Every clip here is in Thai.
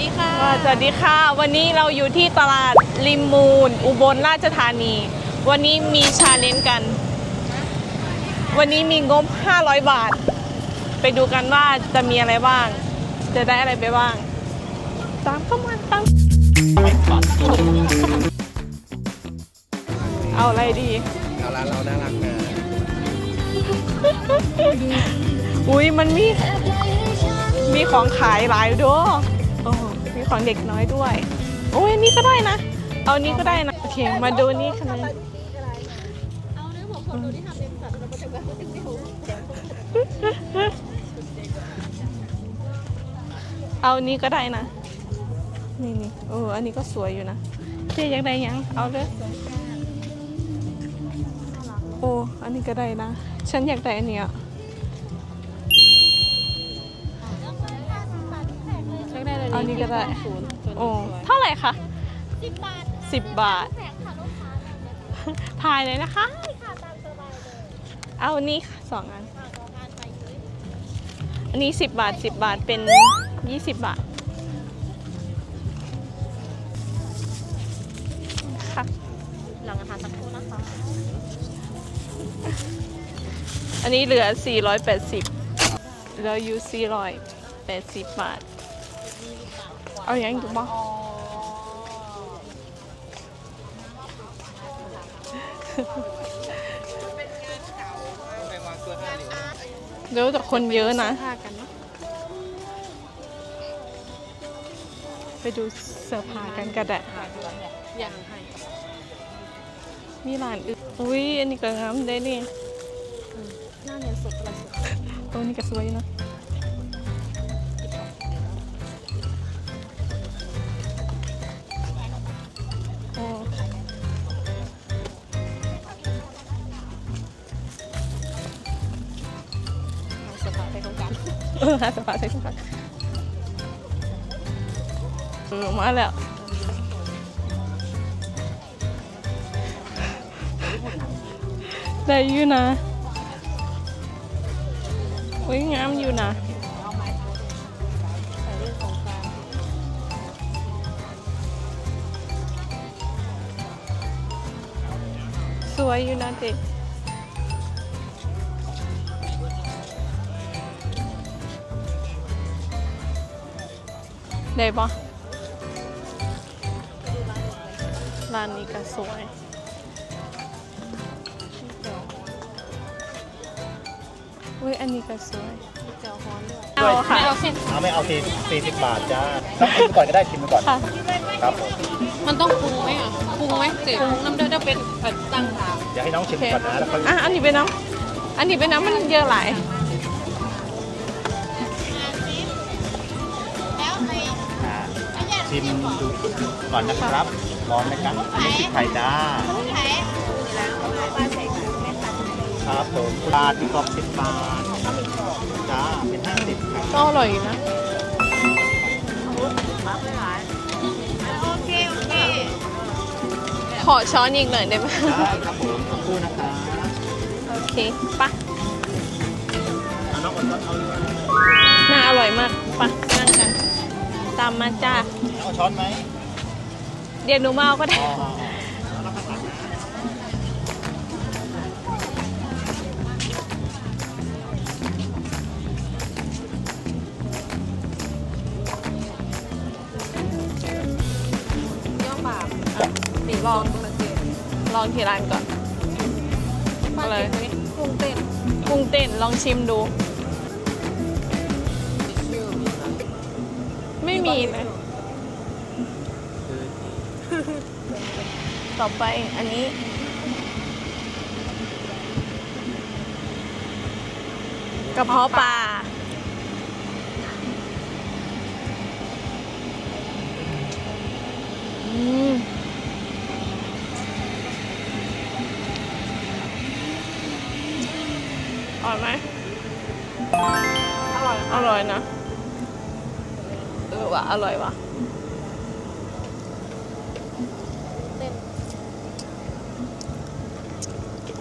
ดีค่ะสวัสดีค่ะ วันนี้เราอยู่ที่ตลาดริมมูล อุบลราชธานี วันนี้มีชาเลนจ์กัน วันนี้มีงบ 500 บาท ไปดูกันว่าจะมีอะไรบ้าง จะได้อะไรไปบ้าง ตามเข้ามาตามเอาอะไรดีเอาร้านเราน่ารักนะอุ้ยมันมีมีของขายหลายด้วยโอ้มี ของเด็กน้อยด้วย โอ้ยนี่ก็ได้นะ เอานี้ก็ได้นะ โอเค มาดูนี่กันเลยเอาเนื้อหัวคนดูที่ทำเป็นสัตว์เราประจำวันเอานี้ก็ได้นะ นี่นี่โอ้อันนี้ก็สวยอยู่นะเจ๊อยากได้ยัง เอาเลยโอ้ อันนี้ก็ได้นะ ฉันอยากได้อันเนี้ย ช็คได้เลยเอานี้ก็ได้ศูนย์โอ้เท่าไหร่คะสิบบาทสิบบาท แสงค่ะลูกค้าถ่ายเลยนะคะค่ะตามสบายเลยเอาอันนี้สองอัน ค่ะของงานไปเลยอันนี้สิบบาทสิบบาทเป็นยี่สิบบาท ค่ะหลังอาหารสักครู่นะคะอันนี้เหลือ 480เหลืออยู่480 บาท เอาอย่างถูกปะเดี๋ยวแต่คนเยอะนะผ้ากันเนาะไปดูเสื้อผ้ากันกระแดะอย่างให้มีร้านอื่นอุ้ยอันนี้ก็งามได้นี่หน้าเนียนสดอะไรสดตัวนี้ก็สวยเนอะ สบายไปของกันเออหาสภาใส่ถุงผักเออมาแล้วได้อยู่นะอุ้ยงามอยู่นะใส่เรื่องของการสวยอยู่นะเจ๊ ได้ปะร้านนี้ก็สวยอุ้ยอันนี้ก็สวยมีเจลฮอนด้วยเอาค่ะไม่เอาเส้นเอาไม่เอาสี่สี่สิบบาทจ้าต้องชิมก่อนก็ได้ชิมไปก่อน ค่ะ ครับผมมันต้องปรุงไหมอะปรุงไหมเสียปรุงน้ำเดือดเป็นแบบตั้งถามเดี๋ยวให้น้องชิมก่อนนะแล้วค่อย อะอันนี้เป็นน้ำอันนี้เป็นน้ำมันเยอะหลาย ชิมดูก่อนนะครับ ร้อนนะครับอันนี้พริกไทยจ้าครับผมบาทมีกรอบสิบบาทจ้าเป็นห้าสิบครับก็อร่อยอยู่นะขอช้อนอีกหน่อยได้ไหมได้ครับผมขอบคุณนะครับโอเคปะเอาน้องอดทนเอาเลยน่าอร่อยมากปะนั่งกัน ตามมาจ้าเอาช้อนไหมเดี๋ยวหนูมาเอาก็ได้อ๋อย่องบาปสีลองตัวเจนลองที่ร้านก่อน อะไรปรุงเต้นกุ้งเต้นลองชิมดู ไม่มีเลยต่อไปอันนี้ กระเพาะปลาอืมอร่อยไหมอร่อย อร่อยนะเือว่าอร่อยว่ะ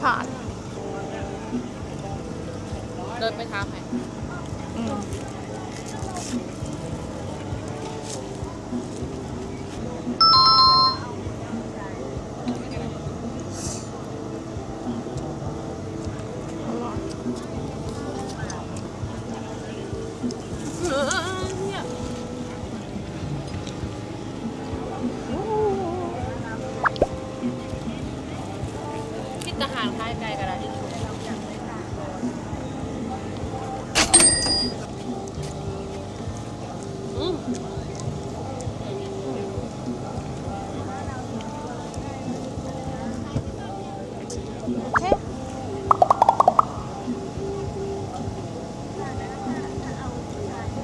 ผ่านเดินไปทางไหนเออ หารค่ายไกลกระดาษทิชชู